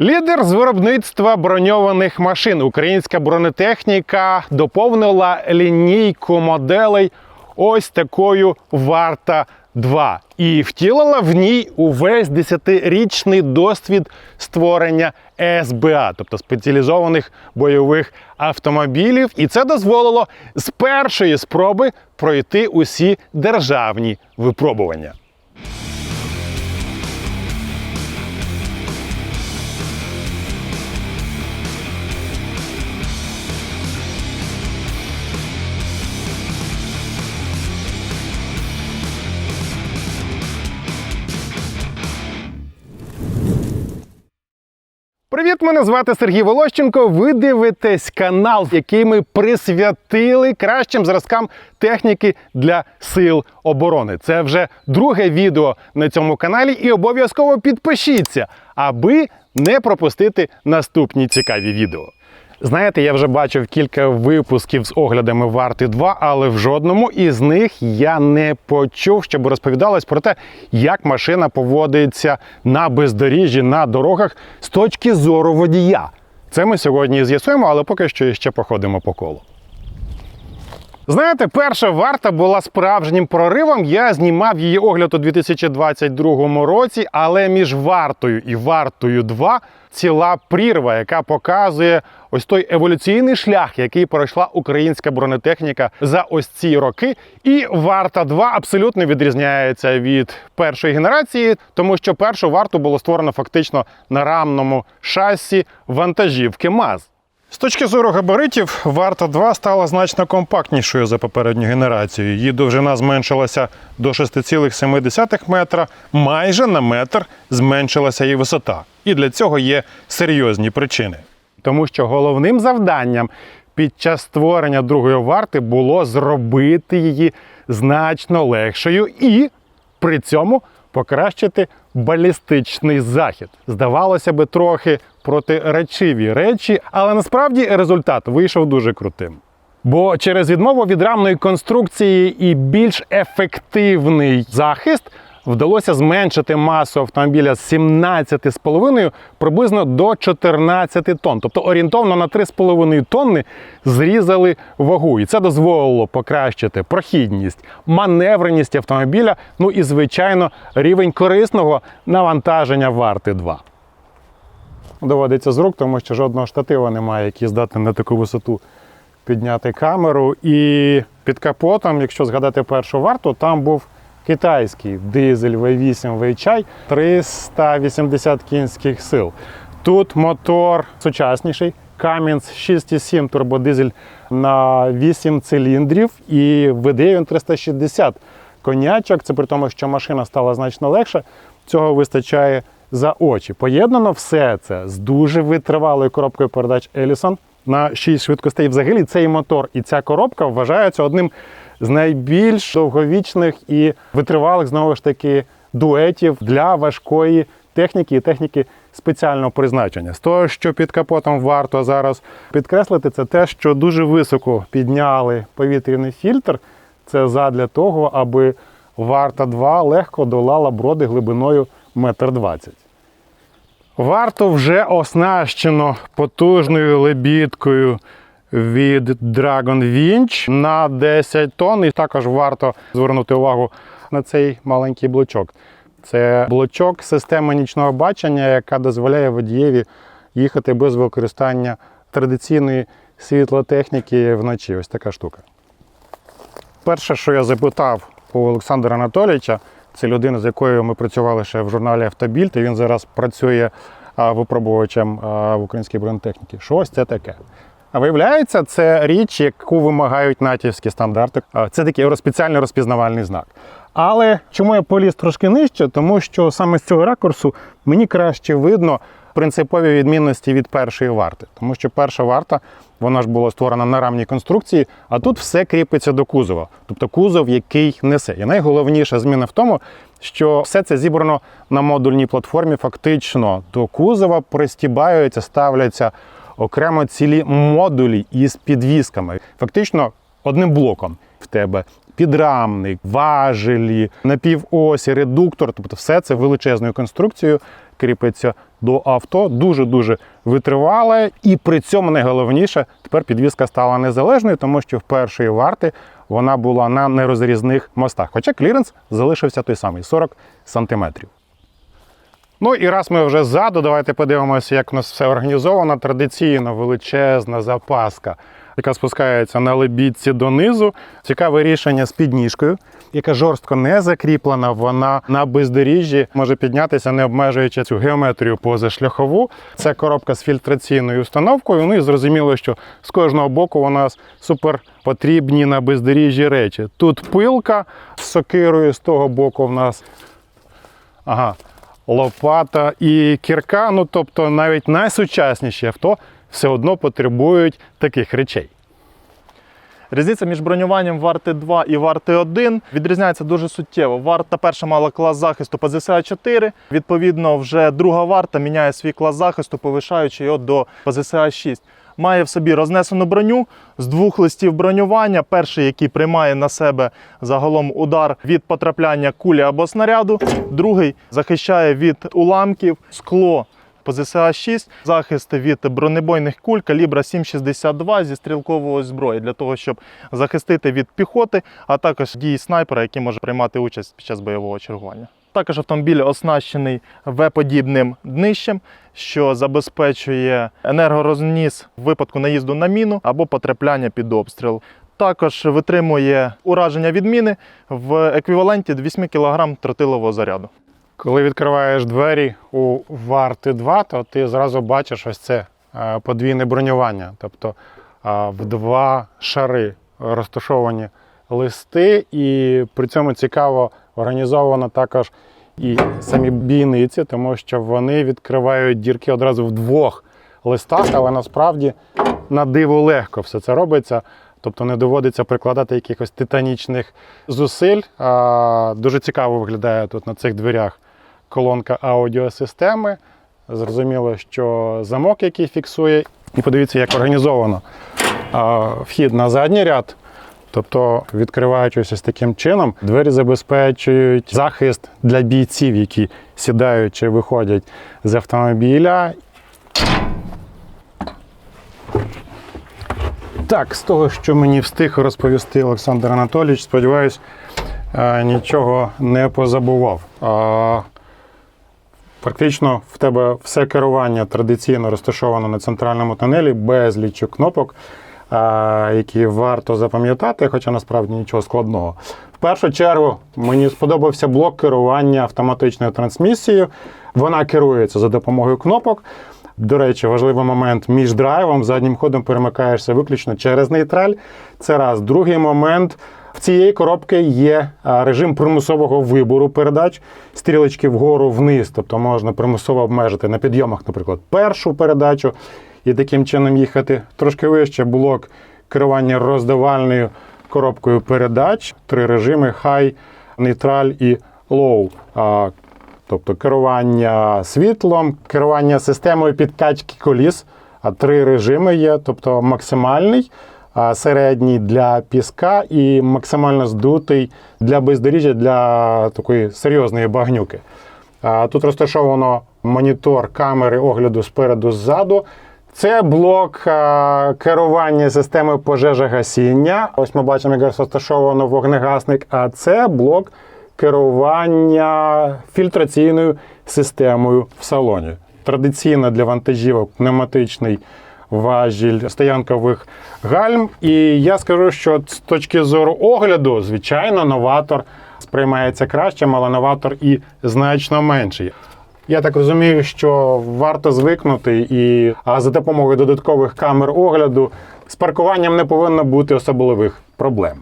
Лідер з виробництва броньованих машин. Українська бронетехніка доповнила лінійку моделей ось такою Варта 2 і втілила в ній увесь 10-річний досвід створення СБА, тобто спеціалізованих бойових автомобілів. І це дозволило з першої спроби пройти усі державні випробування. Привіт, мене звати Сергій Волощенко. Ви дивитесь канал, який ми присвятили кращим зразкам техніки для сил оборони. Це вже друге відео на цьому каналі, і обов'язково підпишіться, аби не пропустити наступні цікаві відео. Знаєте, я вже бачив кілька випусків з оглядами варти 2, але в жодному із них я не почув, щоб розповідалось про те, як машина поводиться на бездоріжжі на дорогах з точки зору водія. Це ми сьогодні з'ясуємо, але поки що ще походимо по колу. Знаєте, перша варта була справжнім проривом. Я знімав її огляд у 2022 році, але між вартою і вартою 2 ціла прірва, яка показує ось той еволюційний шлях, який пройшла українська бронетехніка за ось ці роки. І варта 2 абсолютно відрізняється від першої генерації, тому що першу варту було створено фактично на рамному шасі вантажівки МАЗ. З точки зору габаритів, варта 2 стала значно компактнішою за попередню генерацію. Її довжина зменшилася до 6,7 метра, майже на метр зменшилася її висота. І для цього є серйозні причини. Тому що головним завданням під час створення другої варти було зробити її значно легшою і при цьому покращити балістичний захід. Здавалося би, трохи протиречиві речі, але насправді результат вийшов дуже крутим. Бо через відмову від рамної конструкції і більш ефективний захист вдалося зменшити масу автомобіля з 17,5 приблизно до 14 тонн. Тобто орієнтовно на 3,5 тонни зрізали вагу. І це дозволило покращити прохідність, маневреність автомобіля, ну і, звичайно, рівень корисного навантаження варти 2. Доводиться з рук, тому що жодного штатива немає, який здатний на таку висоту підняти камеру. І під капотом, якщо згадати першу варту, там був китайський дизель V8 VHI 380 кінських сил. Тут мотор сучасніший. Cummins 6,7 турбодизель на 8 циліндрів і видає він 360 конячок. Це при тому, що машина стала значно легше. Цього вистачає за очі. Поєднано все це з дуже витривалою коробкою передач Ellison на 6 швидкостей. Взагалі цей мотор і ця коробка вважаються одним з найбільш довговічних і витривалих знову ж таки дуетів для важкої техніки і техніки спеціального призначення. З того, що під капотом варто зараз підкреслити, це те, що дуже високо підняли повітряний фільтр. Це задля того, аби варта 2 легко долала броди глибиною 1,20 м. Варто вже оснащено потужною лебідкою від Dragon Winch на 10 тонн. І також варто звернути увагу на цей маленький блочок. Це блочок системи нічного бачення, яка дозволяє водієві їхати без використання традиційної світлотехніки вночі. Ось така штука. Перше, що я запитав у Олександра Анатолійовича, це людина, з якою ми працювали ще в журналі Автобільд, і він зараз працює випробувачем в українській бронетехніці. Що це таке? А виявляється, це річ, яку вимагають натівські стандарти. Це такий спеціальний розпізнавальний знак. Але чому я поліз трошки нижче? Тому що саме з цього ракурсу мені краще видно принципові відмінності від першої варти. Тому що перша варта, вона ж була створена на рамній конструкції, а тут все кріпиться до кузова, тобто кузов, який несе. І найголовніша зміна в тому, що все це зібрано на модульній платформі. Фактично до кузова пристібаються, ставляться окремо цілі модулі із підвісками. Фактично одним блоком в тебе підрамник, важелі, напівосі, редуктор, тобто все це величезною конструкцією кріпиться до авто, дуже-дуже витривале. І при цьому найголовніше, тепер підвізка стала незалежною, тому що в першої варти вона була на нерозрізних мостах. Хоча кліренс залишився той самий 40 сантиметрів. Ну і раз ми вже ззаду, давайте подивимося, як у нас все організовано. Традиційно величезна запаска, яка спускається на лебідці донизу. Цікаве рішення з підніжкою, яка жорстко не закріплена. Вона на бездоріжжі може піднятися, не обмежуючи цю геометрію позашляхову. Це коробка з фільтраційною установкою. Ну і зрозуміло, що з кожного боку у нас супер потрібні на бездоріжжі речі. Тут пилка з сокирою, з того боку в нас. Ага, лопата і кірка. Ну тобто навіть найсучасніші авто все одно потребують таких речей. Різниця між бронюванням варти 2 і варти 1 відрізняється дуже суттєво. Варта перша мала клас захисту ПЗСА 4. Відповідно, вже друга варта міняє свій клас захисту, повишаючи його до ПЗСА 6. Має в собі рознесену броню з двох листів бронювання. Перший, який приймає на себе загалом удар від потрапляння кулі або снаряду, другий захищає від уламків скло. ПЗСА 6 захист від бронебойних куль калібра 7,62 зі стрілкової зброї для того, щоб захистити від піхоти, а також дії снайпера, який може приймати участь під час бойового чергування. Також автомобіль оснащений В-подібним днищем, що забезпечує енергорозніс в випадку наїзду на міну або потрапляння під обстріл. Також витримує ураження від міни в еквіваленті 8 кг тротилового заряду. Коли відкриваєш двері у варти 2, то ти зразу бачиш ось це е, подвійне бронювання. Тобто е, в два шари розташовані листи, і при цьому цікаво організовано також і самі бійниці, тому що вони відкривають дірки одразу в двох листах, але насправді на диво легко все це робиться. Тобто не доводиться прикладати якихось титанічних зусиль. А, Дуже цікаво виглядає тут на цих дверях колонка аудіосистеми. Зрозуміло, що замок, який фіксує. І подивіться, як організовано вхід на задній ряд. Тобто, відкриваючись ось таким чином, двері забезпечують захист для бійців, які сідають чи виходять з автомобіля. Так, з того, що мені встиг розповісти Олександр Анатолійович, сподіваюсь, нічого не позабував. Практично в тебе все керування традиційно розташовано на центральному тунелі, безлічу кнопок, які варто запам'ятати, хоча насправді нічого складного. В першу чергу мені сподобався блок керування автоматичною трансмісією. Вона керується за допомогою кнопок. До речі, важливий момент між драйвом, заднім ходом перемикаєшся виключно через нейтраль. Це раз. Другий момент. В цієї коробки є режим примусового вибору передач, стрілочки вгору вниз, тобто можна примусово обмежити на підйомах, наприклад, першу передачу і таким чином їхати. Трошки вище блок керування роздавальною коробкою передач, три режими high, нейтраль і low. Тобто керування світлом, керування системою підкачки коліс, а три режими є, тобто максимальний, середній для піска і максимально здутий для бездоріжжя для такої серйозної багнюки. Тут розташовано монітор камери огляду спереду ззаду. Це блок керування системою пожежогасіння. Ось ми бачимо, як розташовано вогнегасник, а це блок керування фільтраційною системою в салоні. Традиційно для вантажівок пневматичний важіль стоянкових гальм. І я скажу, що з точки зору огляду, звичайно, новатор сприймається кращим, але новатор і значно менший. Я так розумію, що варто звикнути, і а за допомогою додаткових камер огляду з паркуванням не повинно бути особливих проблем.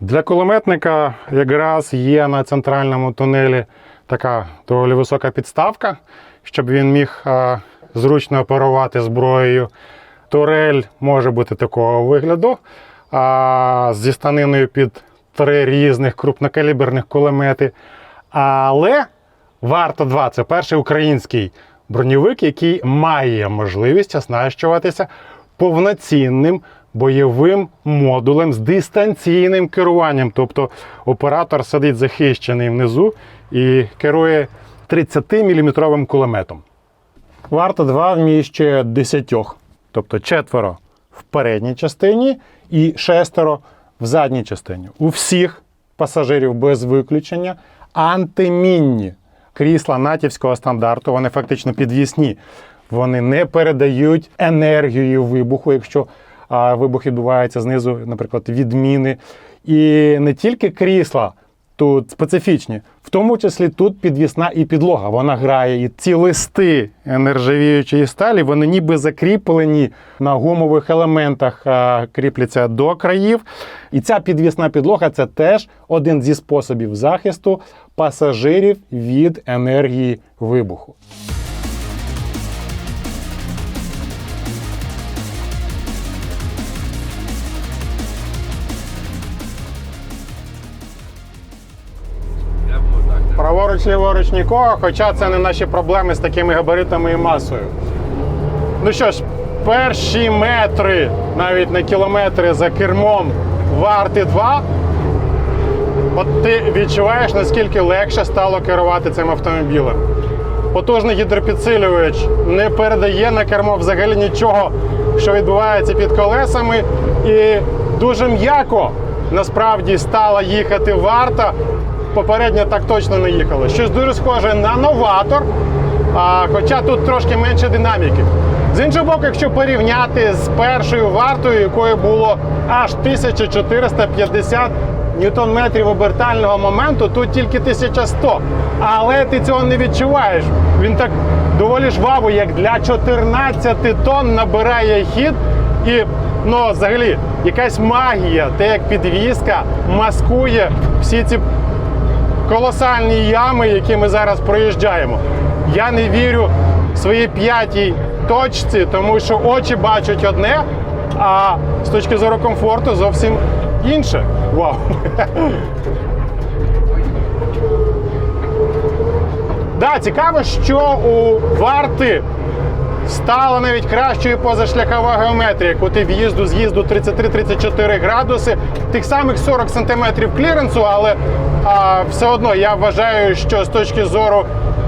Для кулеметника якраз є на центральному тунелі така доволі висока підставка, щоб він міг зручно оперувати зброєю. Турель може бути такого вигляду, а, зі станиною під три різних крупнокаліберних кулемети. Але варто 2 це перший український броньовик, який має можливість оснащуватися повноцінним бойовим модулем з дистанційним керуванням. Тобто оператор сидить захищений внизу і керує 30-мм кулеметом. Варта 2 вміщує 10, тобто четверо в передній частині і шестеро в задній частині. У всіх пасажирів без виключення антимінні крісла натівського стандарту, вони фактично підвісні. Вони не передають енергію вибуху, якщо вибух відбувається знизу, наприклад, відміни. І не тільки крісла тут специфічні, в тому числі тут підвісна і підлога. Вона грає. І ці листи нержавіючої сталі, вони ніби закріплені на гумових елементах, кріпляться до країв. І ця підвісна підлога це теж один зі способів захисту пасажирів від енергії вибуху. Праворуч, ліворуч нікого, хоча це не наші проблеми з такими габаритами і масою. Ну що ж, перші метри, навіть не кілометри за кермом варти 2. От ти відчуваєш, наскільки легше стало керувати цим автомобілем. Потужний гідропідсилювач не передає на кермо взагалі нічого, що відбувається під колесами. І дуже м'яко насправді стала їхати варта. Попередньо так точно не їхало. Щось дуже схоже на новатор, а, хоча тут трошки менше динаміки. З іншого боку, якщо порівняти з першою вартою, якою було аж 1450 ньютон-метрів обертального моменту, тут тільки 1100. Але ти цього не відчуваєш. Він так доволі жваво, як для 14 тонн набирає хід. І ну, взагалі, якась магія, те, як підвізка маскує всі ці колосальні ями, які ми зараз проїжджаємо. Я не вірю своїй п'ятій точці, тому що очі бачать одне, а з точки зору комфорту зовсім інше. Вау! Да, цікаво, що у варти стала навіть кращою позашляхова геометрія, куди в'їзду з'їзду 33-34 градуси, тих самих 40 сантиметрів кліренсу, але а, все одно я вважаю, що з точки зору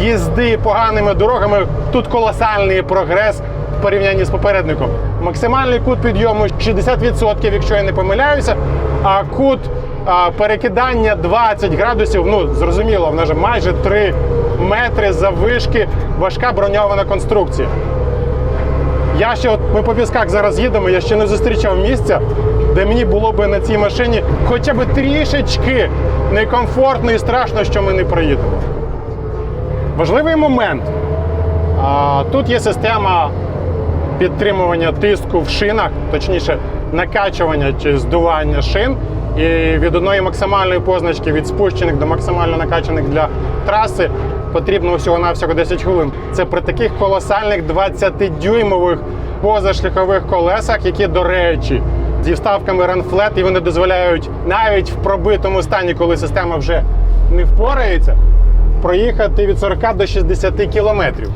їзди поганими дорогами тут колосальний прогрес в порівнянні з попередником. Максимальний кут підйому 60%, якщо я не помиляюся, а кут а, перекидання 20 градусів. Ну зрозуміло, вона ж майже 3 метри заввишки, важка броньована конструкція. Я ще от ми по пісках зараз їдемо, я ще не зустрічав місця, де мені було би на цій машині хоча б трішечки некомфортно і страшно, що ми не проїдемо. Важливий момент. Тут є система підтримування тиску в шинах, точніше, накачування чи здування шин. І від одної максимальної позначки від спущених до максимально накачаних для траси потрібно всього-навсього 10 хвилин. Це при таких колосальних 20-дюймових позашляхових колесах, які, до речі, зі вставками Runflat, і вони дозволяють навіть в пробитому стані, коли система вже не впорається, проїхати від 40 до 60 кілометрів.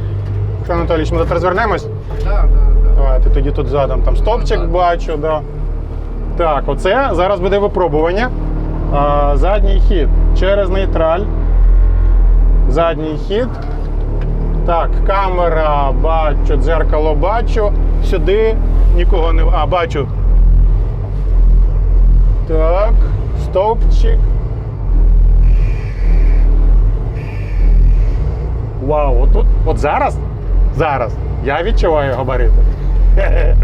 Що, Анатолійович, ми тут розвернемось? Так, так, Давайте тоді тут задом там стопчик бачу. Да. Так, оце зараз буде випробування. А, задній хід через нейтраль. Задній хід. Так, камера бачу, дзеркало бачу. Сюди нікого не. А, бачу. Так, стовпчик. Вау, отут, от зараз, зараз я відчуваю габарити.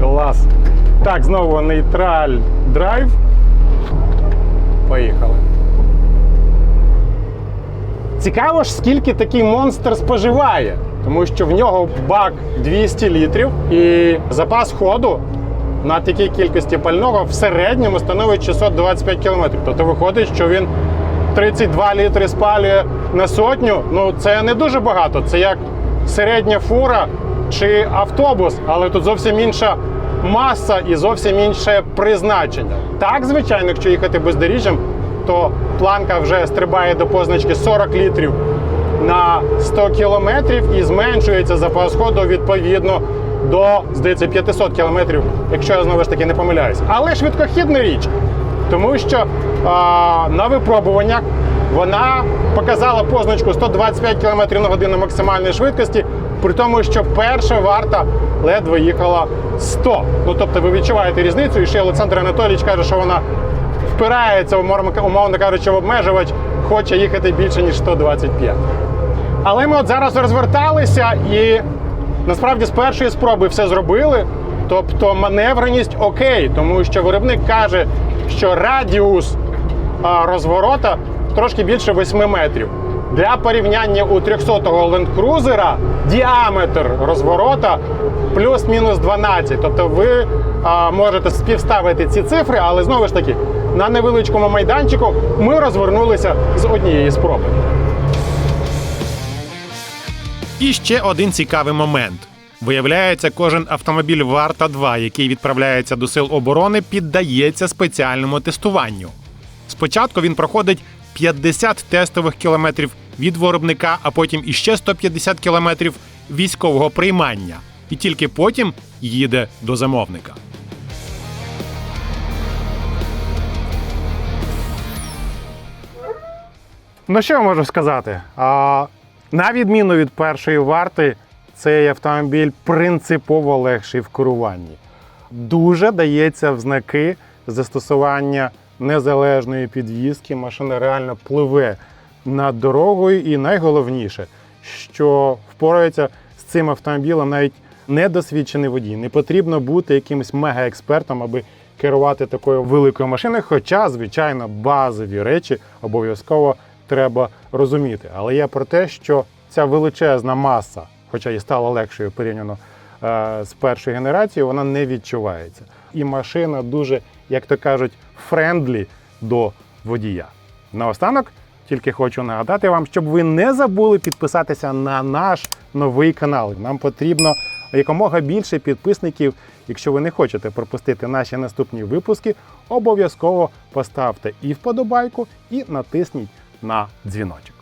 Клас. Так, знову нейтраль драйв. Поїхали. Цікаво ж, скільки такий монстр споживає, тому що в нього бак 200 літрів і запас ходу на такій кількості пального в середньому становить 625 кілометрів. Тобто виходить, що він 32 літри спалює на сотню. Ну це не дуже багато. Це як середня фура чи автобус, але тут зовсім інша маса і зовсім інше призначення. Так, звичайно, якщо їхати бездоріжжям, то планка вже стрибає до позначки 40 літрів на 100 кілометрів і зменшується запас ходу відповідно до, здається, 500 км, якщо я знову ж таки не помиляюсь. Але швидкохідна річ, тому що а, на випробуваннях вона показала позначку 125 км на годину максимальної швидкості, при тому, що перша варта ледве їхала 100. Ну тобто ви відчуваєте різницю, і ще Олександр Анатолійович каже, що вона впирається, умовно кажучи, в обмежувач, хоче їхати більше, ніж 125. Але ми от зараз розверталися і насправді з першої спроби все зробили. Тобто маневреність окей, тому що виробник каже, що радіус розворота трошки більше 8 метрів. Для порівняння у 300-го лендкрузера діаметр розворота плюс-мінус 12. Тобто ви а, можете співставити ці цифри, але знову ж таки на невеличкому майданчику ми розвернулися з однієї спроби. І ще один цікавий момент. Виявляється, кожен автомобіль Варта 2, який відправляється до сил оборони, піддається спеціальному тестуванню. Спочатку він проходить 50 тестових кілометрів від виробника, а потім іще 150 кілометрів військового приймання, і тільки потім їде до замовника. Ну що я можу сказати? А, на відміну від першої варти, цей автомобіль принципово легший в керуванні. Дуже дається в знаки застосування незалежної підвізки. Машина реально пливе над дорогою, і найголовніше, що впорається з цим автомобілем навіть недосвідчений водій. Не потрібно бути якимось мегаекспертом, аби керувати такою великою машиною. Хоча, звичайно, базові речі обов'язково треба розуміти. Але я про те, що ця величезна маса, хоча і стала легшою порівняно е, з першою генерацією, вона не відчувається. І машина дуже, як то кажуть, френдлі до водія. Наостанок тільки хочу нагадати вам, щоб ви не забули підписатися на наш новий канал. Нам потрібно якомога більше підписників. Якщо ви не хочете пропустити наші наступні випуски, обов'язково поставте і вподобайку, і натисніть на дзвіночок.